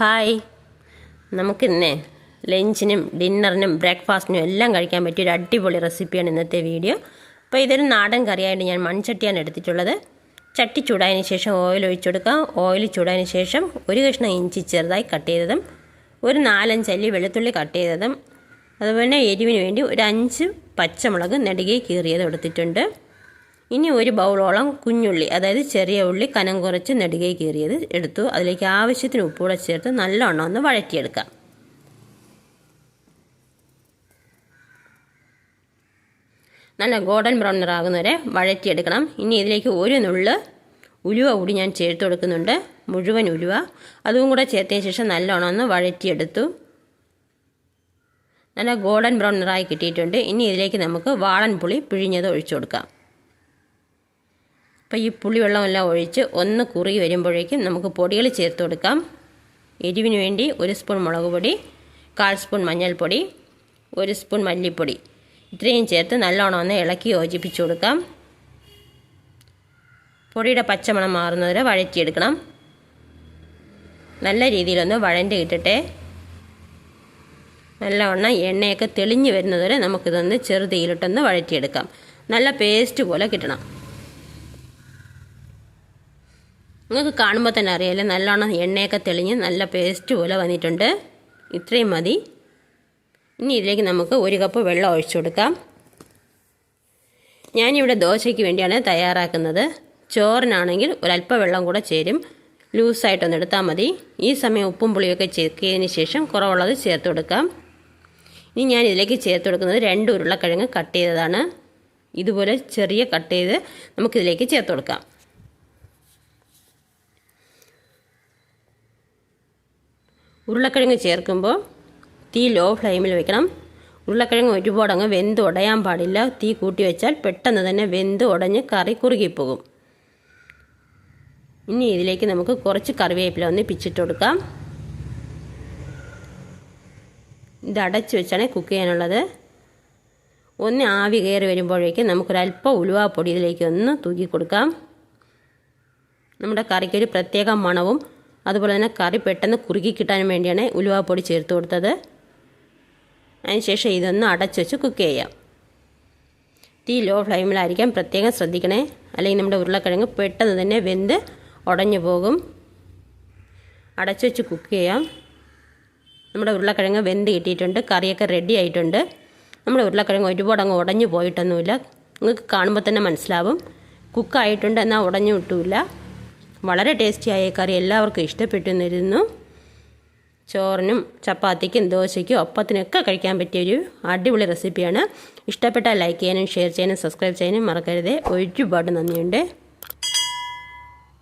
Hi. നമുക്കിന്ന് ലഞ്ചിനും ഡിന്നറിനും ബ്രേക്ക്ഫാസ്റ്റിനും എല്ലാം കഴിക്കാൻ പറ്റിയ ഒരു അടിപൊളി റെസിപ്പിയാണ് ഇന്നത്തെ വീഡിയോ. അപ്പോൾ ഇതൊരു നാടൻ കറിയായിട്ട് ഞാൻ മൺചട്ടിയാണ് എടുത്തിട്ടുള്ളത്. ചട്ടി ചൂടായതിന് ശേഷം ഓയിൽ ഒഴിച്ചു കൊടുക്കാം ഓയിൽ ചൂടായതിന് ശേഷം ഒരു കഷ്ണം ഇഞ്ചി ചെറുതായി കട്ട് ചെയ്തതും ഒരു നാലഞ്ച് അല്ലി വെളുത്തുള്ളി കട്ട് ചെയ്തതും അതുപോലെ എരിവിന് വേണ്ടി ഒരു അഞ്ച് പച്ചമുളക് നെടുകെ കീറിയത് എടുത്തിട്ടുണ്ട്. ഇനി ഒരു ബൗളോളം കുഞ്ഞുള്ളി അതായത് ചെറിയ ഉള്ളി കനം കുറച്ച് നെടുകെ കീറിയത് എടുത്തു. അതിലേക്ക് ആവശ്യത്തിന് ഉപ്പുകൂടെ ചേർത്ത് നല്ലോണം ഒന്ന് വഴറ്റിയെടുക്കാം. നല്ല ഗോൾഡൻ ബ്രൗൺ നിറാകുന്നവരെ വഴറ്റിയെടുക്കണം. ഇനി ഇതിലേക്ക് ഒരു നുള്ള് ഉലുവ കൂടി ഞാൻ ചേർത്ത് കൊടുക്കുന്നുണ്ട്. മുഴുവൻ ഉലുവ. അതും കൂടെ ചേർത്തതിന് ശേഷം നല്ലോണം ഒന്ന് വഴറ്റിയെടുത്തു. നല്ല ഗോൾഡൻ ബ്രൗൺ കിട്ടിയിട്ടുണ്ട്. ഇനി ഇതിലേക്ക് നമുക്ക് വാളൻ പുളി പിഴിഞ്ഞത് ഒഴിച്ചു കൊടുക്കാം. അപ്പോൾ ഈ പുളിവെള്ളമെല്ലാം ഒഴിച്ച് ഒന്ന് കുറുകി വരുമ്പോഴേക്കും നമുക്ക് പൊടികൾ ചേർത്ത് കൊടുക്കാം. എരിവിന് വേണ്ടി ഒരു സ്പൂൺ മുളക് പൊടി കാൽ സ്പൂൺ മഞ്ഞൾപ്പൊടി ഒരു സ്പൂൺ മല്ലിപ്പൊടി. ഇത്രയും ചേർത്ത് നല്ലോണം ഒന്ന് ഇളക്കി യോജിപ്പിച്ച് കൊടുക്കാം. പൊടിയുടെ പച്ചമണം മാറുന്നവരെ വഴറ്റിയെടുക്കണം. നല്ല രീതിയിലൊന്ന് വഴന്റെ ഇട്ടിട്ടെ നല്ലവണ്ണം എണ്ണയൊക്കെ തെളിഞ്ഞ് വരുന്നതുവരെ നമുക്കിതൊന്ന് ചെറുതീയിലിട്ടൊന്ന് വഴറ്റിയെടുക്കാം. നല്ല പേസ്റ്റ് പോലെ കിട്ടണം. നിങ്ങൾക്ക് കാണുമ്പോൾ തന്നെ അറിയാമല്ലേ നല്ലോണം എണ്ണയൊക്കെ തെളിഞ്ഞ് നല്ല പേസ്റ്റ് പോലെ വന്നിട്ടുണ്ട്. ഇത്രയും മതി. ഇനി ഇതിലേക്ക് നമുക്ക് ഒരു കപ്പ് വെള്ളം ഒഴിച്ചു കൊടുക്കാം. ഞാനിവിടെ ദോശയ്ക്ക് വേണ്ടിയാണ് തയ്യാറാക്കുന്നത്. ചോറിനാണെങ്കിൽ ഒരല്പം വെള്ളം കൂടെ ചേരും. ലൂസായിട്ടൊന്ന് എടുത്താൽ മതി. ഈ സമയം ഉപ്പും പുളിയൊക്കെ ചേർക്കിയതിന് ശേഷം കുറവുള്ളത് ചേർത്ത് കൊടുക്കാം. ഇനി ഞാൻ ഇതിലേക്ക് ചേർത്ത് കൊടുക്കുന്നത് രണ്ട് ഉരുളക്കിഴങ്ങ് കട്ട് ചെയ്തതാണ്. ഇതുപോലെ ചെറിയ കട്ട് ചെയ്ത് നമുക്കിതിലേക്ക് ചേർത്ത് കൊടുക്കാം. ഉരുളക്കിഴങ്ങ് ചേർക്കുമ്പോൾ തീ ലോ ഫ്ലെയിമിൽ വെക്കണം. ഉരുളക്കിഴങ്ങ് ഒരുപാട് അങ്ങ് വെന്ത് ഉടയാൻ പാടില്ല. തീ കൂട്ടി വെച്ചാൽ പെട്ടെന്ന് തന്നെ വെന്ത് ഉടഞ്ഞ് കറി കുറുകിപ്പോകും. ഇനി ഇതിലേക്ക് നമുക്ക് കുറച്ച് കറിവേപ്പില ഒന്ന് പിച്ചിട്ട് കൊടുക്കാം. ഇത് അടച്ചു വെച്ചാണ് കുക്ക് ചെയ്യാനുള്ളത്. ഒന്ന് ആവി കയറി വരുമ്പോഴേക്കും നമുക്കൊരല്പം ഉലുവാപ്പൊടി ഇതിലേക്ക് ഒന്ന് തൂക്കി കൊടുക്കാം. നമ്മുടെ കറിക്കൊരു പ്രത്യേക മണവും അതുപോലെ തന്നെ കറി പെട്ടെന്ന് കുറുകി കിട്ടാൻ വേണ്ടിയാണ് ഉലുവാപ്പൊടി ചേർത്ത് കൊടുത്തത്. അതിനുശേഷം ഇതൊന്ന് അടച്ചു വെച്ച് കുക്ക് ചെയ്യാം. തീ ലോ ഫ്ലെയിമിലായിരിക്കാം പ്രത്യേകം ശ്രദ്ധിക്കണേ. അല്ലെങ്കിൽ നമ്മുടെ ഉരുളക്കിഴങ്ങ് പെട്ടെന്ന് തന്നെ വെന്ത് ഉടഞ്ഞു പോകും. അടച്ചു വെച്ച് കുക്ക് ചെയ്യാം. നമ്മുടെ ഉരുളക്കിഴങ്ങ് വെന്ത് കിട്ടിയിട്ടുണ്ട്. കറിയൊക്കെ റെഡി ആയിട്ടുണ്ട്. നമ്മുടെ ഉരുളക്കിഴങ്ങ് ഒരുപാട് അങ്ങ് ഉടഞ്ഞു പോയിട്ടൊന്നുമില്ല. നിങ്ങൾക്ക് കാണുമ്പോൾ തന്നെ മനസ്സിലാവും. കുക്കായിട്ടുണ്ട് എന്നാൽ ഉടഞ്ഞു വിട്ടില്ല വളരെ ടേസ്റ്റി ടേസ്റ്റിയായ കറി എല്ലാവർക്കും ഇഷ്ടപ്പെട്ടു എന്നിരുന്നു ചോറിനും ചപ്പാത്തിക്കും ദോശയ്ക്കും ഒപ്പത്തിനൊക്കെ കഴിക്കാൻ പറ്റിയ ഒരു അടിപൊളി റെസിപ്പിയാണ് ഇഷ്ടപ്പെട്ടാൽ ലൈക്ക് ചെയ്യാനും ഷെയർ ചെയ്യാനും സബ്സ്ക്രൈബ് ചെയ്യാനും മറക്കരുത്. ഒരുപാട് നന്ദിയുണ്ട്.